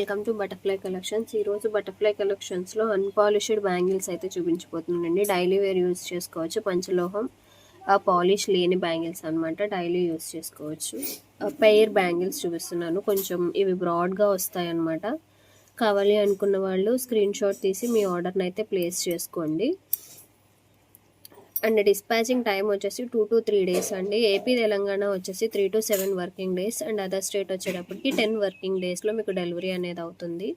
Welcome to butterfly collections ఈరోజు butterfly కలెక్షన్స్లో unpolished bangles అయితే చూపించిపోతుందండి డైలీ వేర్ యూస్ చేసుకోవచ్చు. పంచలోహం పాలిష్ లేని బ్యాంగిల్స్ అనమాట డైలీ యూస్ చేసుకోవచ్చు. పెయిర్ బ్యాంగిల్స్ చూపిస్తున్నాను. కొంచెం ఇవి బ్రాడ్గా వస్తాయన్నమాట. కావాలి అనుకున్న వాళ్ళు స్క్రీన్ షాట్ తీసి మీ ఆర్డర్ని అయితే ప్లేస్ చేసుకోండి. అండ్ డిస్పాచింగ్ టైం వచ్చేసి టూ టు త్రీ డేస్ అండి. ఏపీ తెలంగాణ వచ్చేసి three to seven working days and other state వచ్చేటప్పటికి టెన్ వర్కింగ్ డేస్లో మీకు డెలివరీ అనేది అవుతుంది.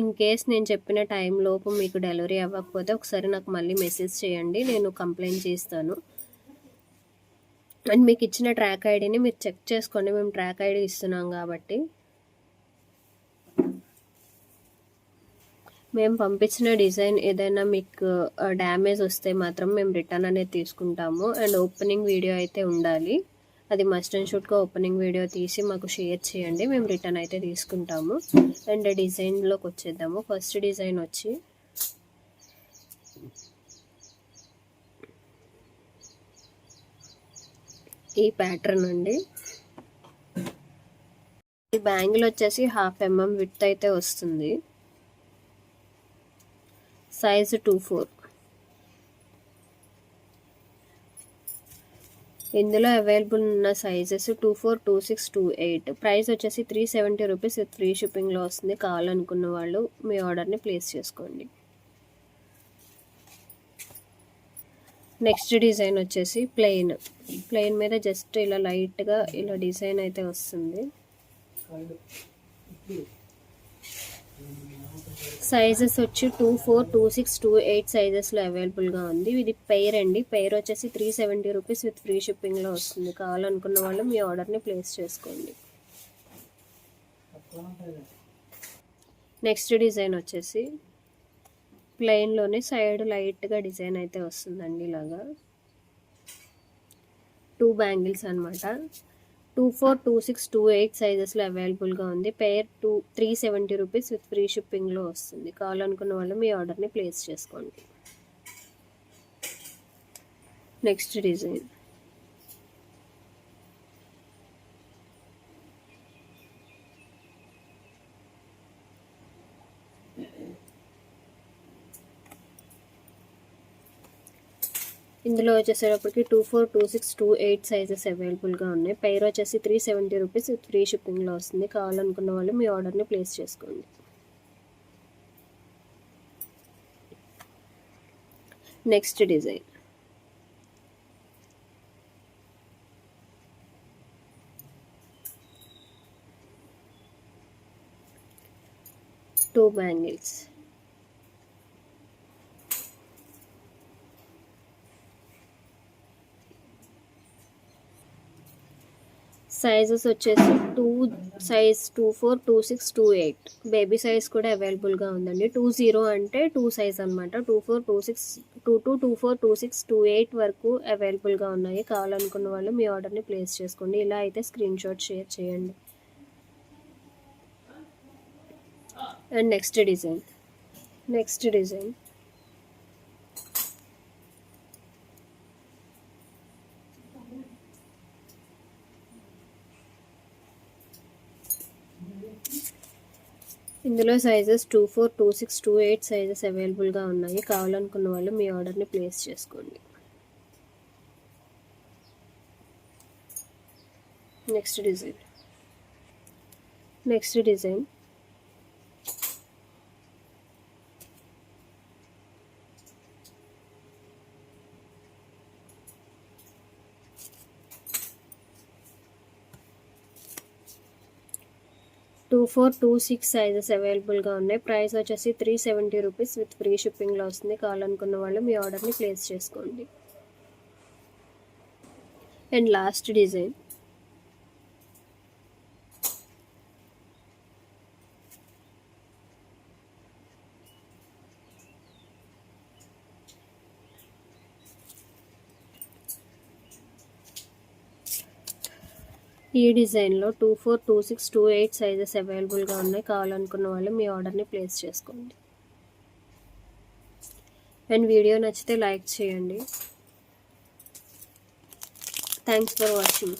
ఇన్ కేస్ నేను చెప్పిన టైంలోపు మీకు డెలివరీ అవ్వకపోతే ఒకసారి నాకు మళ్ళీ మెసేజ్ చేయండి నేను కంప్లైంట్ చేస్తాను. అండ్ మీకు ఇచ్చిన ట్రాక్ ఐడిని మీరు చెక్ చేసుకోండి. మేము ట్రాక్ ఐడి ఇస్తున్నాం కాబట్టి. మేము పంపించిన డిజైన్ ఏదైనా మీకు డ్యామేజ్ వస్తే మాత్రం మేము రిటర్న్ అనేది తీసుకుంటాము. అండ్ ఓపెనింగ్ వీడియో అయితే ఉండాలి. అది మస్ట్ అండ్ షూట్గా ఓపెనింగ్ వీడియో తీసి మాకు షేర్ చేయండి. మేము రిటర్న్ అయితే తీసుకుంటాము. అండ్ డిజైన్లోకి వచ్చేద్దాము. ఫస్ట్ డిజైన్ వచ్చి ఈ ప్యాటర్న్ అండి. ఈ బ్యాంగిల్ వచ్చేసి హాఫ్ ఎంఎం విత్ అయితే వస్తుంది. Size two four. ఇందులో అవైలబుల్ ఉన్న sizes two four two six two eight. Price వచ్చేసి త్రీ సెవెంటీ రూపీస్. ఫ్రీ షిప్పింగ్లో వస్తుంది. కావాలనుకున్న వాళ్ళు మీ ఆర్డర్ని ప్లేస్ చేసుకోండి. నెక్స్ట్ డిజైన్ వచ్చేసి ప్లెయిన్. ప్లెయిన్ మీద జస్ట్ ఇలా లైట్గా ఇలా డిజైన్ అయితే వస్తుంది. సైజెస్ వచ్చి two four two six two eight సైజెస్లో అవైలబుల్గా ఉంది. ఇది పెయిర్ అండి. పెయిర్ వచ్చేసి three seventy rupees with free షిప్పింగ్లో వస్తుంది. కావాలనుకున్న వాళ్ళు మీ ఆర్డర్ని ప్లేస్ చేసుకోండి. నెక్స్ట్ డిజైన్ వచ్చేసి ప్లెయిన్లోనే సైడ్ లైట్గా డిజైన్ అయితే వస్తుందండి ఇలాగా. టూ బ్యాంగిల్స్ అనమాట two four two six two eight సైజెస్లో అవైలబుల్గా ఉంది. Pair two three seventy rupees with free షిప్పింగ్లో వస్తుంది. కావాలనుకున్న వాళ్ళు మీ ఆర్డర్ని ప్లేస్ చేసుకోండి. నెక్స్ట్ డిజైన్ ఇందులో వచ్చేసేటప్పటికి two four two six two eight sizes అవైలబుల్గా ఉన్నాయి. పైర్ వచ్చేసి త్రీ సెవెంటీ రూపీస్ ఫ్రీ షిప్పింగ్లో వస్తుంది. కావాలనుకున్న వాళ్ళు మీ ఆర్డర్ని ప్లేస్ చేసుకోండి. Next design. Two bangles. Sizes వచ్చేసి two size two four two six two eight baby size కూడా అవైలబుల్గా ఉందండి. టూ జీరో అంటే టూ సైజ్ అనమాట two four two six two two two four two six two eight వరకు అవైలబుల్గా ఉన్నాయి. కావాలనుకున్న వాళ్ళు మీ ఆర్డర్ని ప్లేస్ చేసుకోండి. ఇలా అయితే స్క్రీన్ షాట్ షేర్ చేయండి. And next design next design ఇందులో sizes two four two six two eight sizes అవైలబుల్గా ఉన్నాయి. కావాలనుకున్న వాళ్ళు మీ ఆర్డర్ని ప్లేస్ చేసుకోండి. Next design next design two four two six sizes అవైలబుల్గా ఉన్నాయి. ప్రైస్ వచ్చేసి three seventy rupees with free షిప్పింగ్లో వస్తుంది. కావాలనుకున్న వాళ్ళు మీ ఆర్డర్ని ప్లేస్ చేసుకోండి. And last design. ఈ డిజైన్లో two four two six two eight sizes అవైలబుల్గా ఉన్నాయి. కావాలనుకున్న వాళ్ళు మీ ఆర్డర్ని ప్లేస్ చేసుకోండి. అండ్ వీడియో నచ్చితే లైక్ చేయండి. Thanks for watching.